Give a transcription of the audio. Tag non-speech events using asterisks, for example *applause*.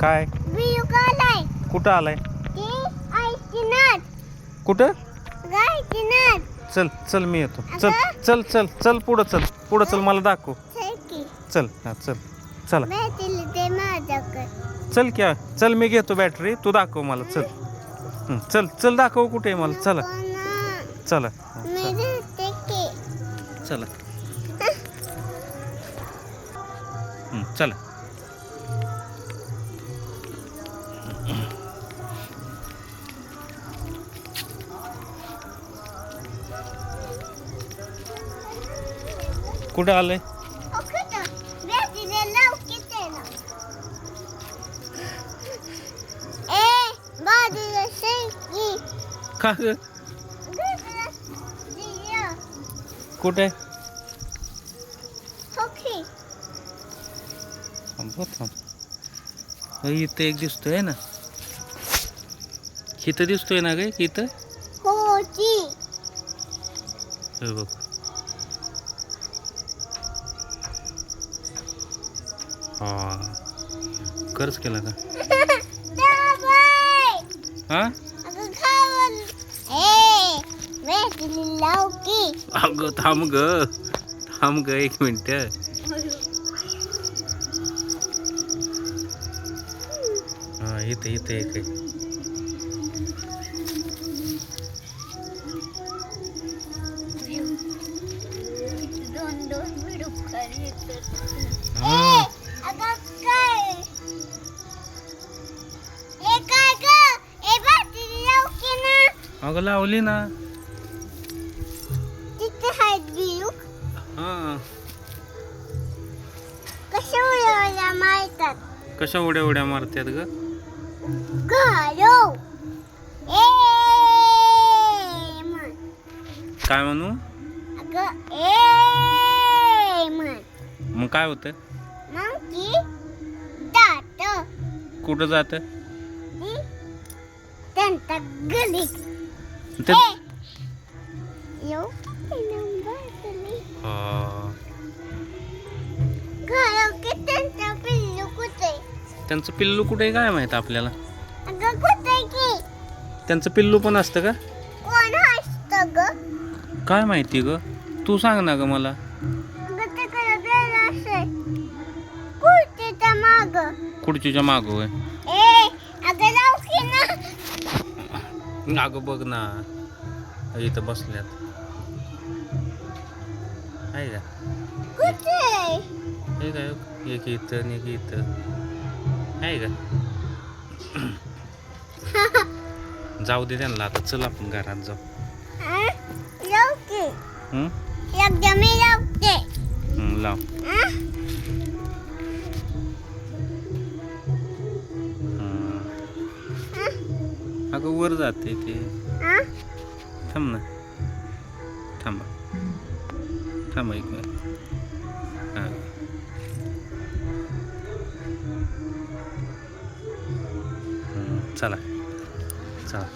काय? कुठं आलाय? कुठं? चल चल मी येतो. चल चल चल चल पुढं चल. पुढं चल मला दाखव. चल हा चल. चला. माझ्याकडे. चल क्या चल मी घेतो बॅटरी तू दाखव मला. चल. चल चल दाखव कुठे मला. चला. चला. चला. चला. कुठं आलंय? का. ग? कुठे? इथं एक दिसतोय ना. इथं दिसतोय ना ग इथं? हे बघ. हा. खरंच केला का? *laughs* हा? अगं थांब ग. थांब ग एक मिनिट. हा इथे इथे एक आहे दोन दोन. अगं लावली ना. तिथे आहेत बिलू हा. कशा उडवल्या मारतात? कशा उड्या उड्या मारतात ग? काय म्हणू. मग काय होतं? ती दात कुठं जात? ती त्यांचा गली. ते ए येऊ किती नंबर तुम्ही. हा. घालो की त्यांचा पिल्लू कुठे? त्यांचं पिल्लू कुठे आहे काय माहीत आपल्याला? अगं कुठे की? त्यांचं पिल्लू पण असतं का? कोण असतं ग? काय माहिती ग? तू सांग ना ग मला. खुर्चीच्या मागं अगं बघ ना. इथं बसल्यात. आहे का? एक इथं एक इथं. आहे का? *laughs* जाऊ दे त्यांना आता. चल आपण घरात जाऊ. लाव. अगं वर जाते ते? थांब ना. थांबा. थांबा एक हां. हं, चला. चला.